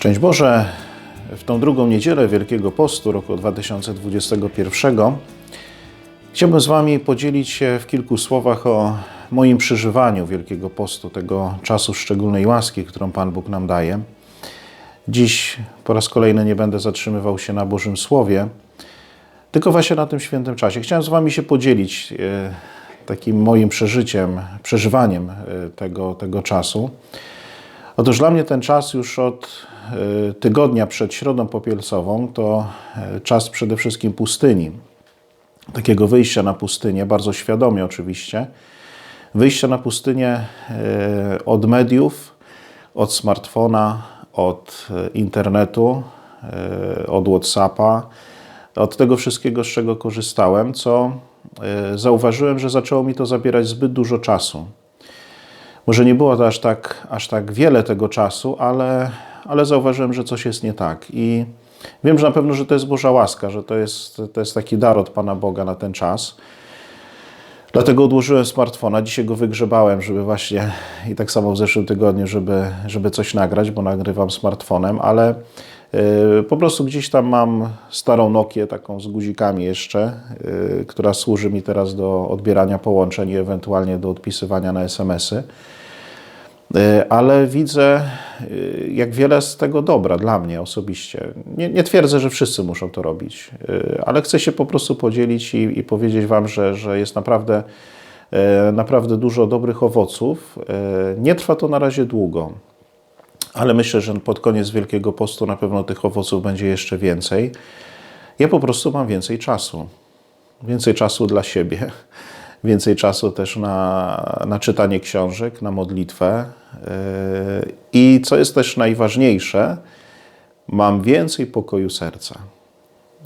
Szczęść Boże, w tą drugą niedzielę Wielkiego Postu roku 2021 chciałbym z Wami podzielić się w kilku słowach o moim przeżywaniu Wielkiego Postu, tego czasu szczególnej łaski, którą Pan Bóg nam daje. Dziś po raz kolejny nie będę zatrzymywał się na Bożym Słowie, tylko właśnie na tym świętym czasie. Chciałem z Wami się podzielić e, takim moim przeżyciem, przeżywaniem e, tego, tego czasu. Otóż dla mnie ten czas już od e, tygodnia przed Środą Popielcową to e, czas przede wszystkim pustyni. Takiego wyjścia na pustynię, bardzo świadomie oczywiście. Wyjścia na pustynię e, od mediów, od smartfona, od internetu, od WhatsAppa, od tego wszystkiego, z czego korzystałem, co zauważyłem, że zaczęło mi to zabierać zbyt dużo czasu. Może nie było to aż tak, aż tak wiele tego czasu, ale, ale zauważyłem, że coś jest nie tak. I wiem, że na pewno, że to jest Boża łaska, że to jest, to jest taki dar od Pana Boga na ten czas. Dlatego odłożyłem smartfona. Dzisiaj go wygrzebałem, żeby właśnie i tak samo w zeszłym tygodniu, żeby, żeby coś nagrać, bo nagrywam smartfonem, ale yy, po prostu gdzieś tam mam starą Nokię, taką z guzikami jeszcze, yy, która służy mi teraz do odbierania połączeń i ewentualnie do odpisywania na SMS-y. Yy, Ale widzę, yy, jak wiele z tego dobra dla mnie osobiście. Nie, nie twierdzę, że wszyscy muszą to robić, yy, ale chcę się po prostu podzielić i, i powiedzieć Wam, że, że jest naprawdę, naprawdę dużo dobrych owoców. Nie trwa to na razie długo, ale myślę, że pod koniec Wielkiego Postu na pewno tych owoców będzie jeszcze więcej. Ja po prostu mam więcej czasu. Więcej czasu dla siebie, więcej czasu też na, na czytanie książek, na modlitwę. Yy, I co jest też najważniejsze, mam więcej pokoju serca.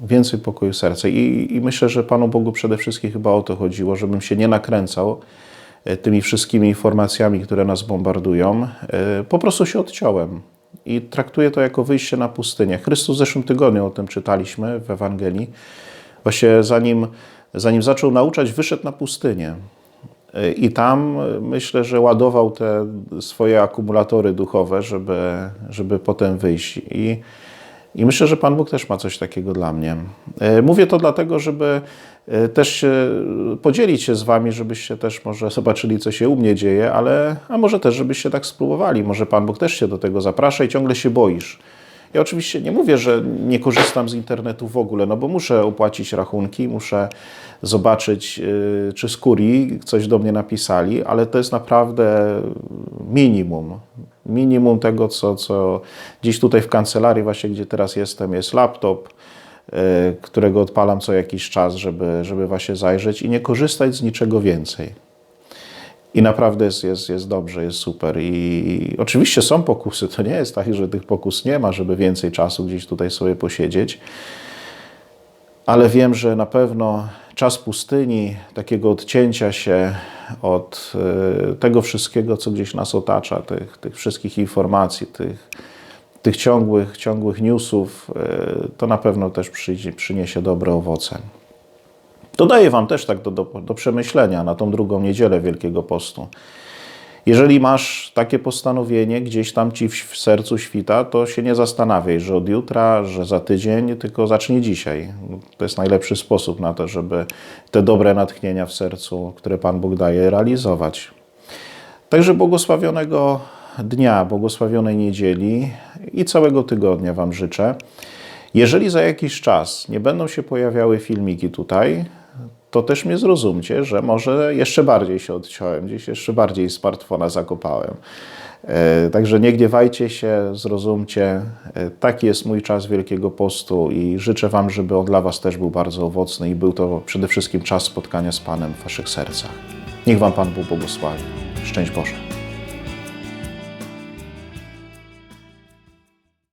Więcej pokoju serca. I, I myślę, że Panu Bogu przede wszystkim chyba o to chodziło, żebym się nie nakręcał e, tymi wszystkimi informacjami, które nas bombardują. E, Po prostu się odciąłem. I traktuję to jako wyjście na pustynię. Chrystus w zeszłym tygodniu o tym czytaliśmy w Ewangelii. Właśnie zanim, zanim zaczął nauczać, wyszedł na pustynię. I tam y, myślę, że ładował te swoje akumulatory duchowe, żeby, żeby potem wyjść. I, I myślę, że Pan Bóg też ma coś takiego dla mnie. E, Mówię to dlatego, żeby e, też się podzielić się z Wami, żebyście też może zobaczyli, co się u mnie dzieje, ale a może też, żebyście tak spróbowali. Może Pan Bóg też się do tego zaprasza i ciągle się boisz. Ja oczywiście nie mówię, że nie korzystam z internetu w ogóle, no bo muszę opłacić rachunki, muszę zobaczyć, yy, czy z kurii coś do mnie napisali, ale to jest naprawdę minimum. Minimum tego, co, co gdzieś tutaj w kancelarii, właśnie gdzie teraz jestem, jest laptop, yy, którego odpalam co jakiś czas, żeby, żeby właśnie zajrzeć i nie korzystać z niczego więcej. I naprawdę jest, jest, jest dobrze, jest super. I oczywiście są pokusy. To nie jest tak, że tych pokus nie ma, żeby więcej czasu gdzieś tutaj sobie posiedzieć. Ale wiem, że na pewno czas pustyni, takiego odcięcia się od y, tego wszystkiego, co gdzieś nas otacza, tych, tych wszystkich informacji, tych, tych ciągłych, ciągłych newsów, y, to na pewno też przyniesie dobre owoce. Dodaję Wam też tak do, do, do przemyślenia na tą drugą niedzielę Wielkiego Postu. Jeżeli masz takie postanowienie, gdzieś tam ci w sercu świta, to się nie zastanawiaj, że od jutra, że za tydzień, tylko zacznij dzisiaj. To jest najlepszy sposób na to, żeby te dobre natchnienia w sercu, które Pan Bóg daje, realizować. Także błogosławionego dnia, błogosławionej niedzieli i całego tygodnia Wam życzę. Jeżeli za jakiś czas nie będą się pojawiały filmiki tutaj, to też mnie zrozumcie, że może jeszcze bardziej się odciąłem, gdzieś jeszcze bardziej smartfona zakopałem. E, Także nie gniewajcie się, zrozumcie. E, Taki jest mój czas Wielkiego Postu i życzę Wam, żeby on dla Was też był bardzo owocny i był to przede wszystkim czas spotkania z Panem w Waszych sercach. Niech Wam Pan Bóg błogosławi. Szczęść Boże.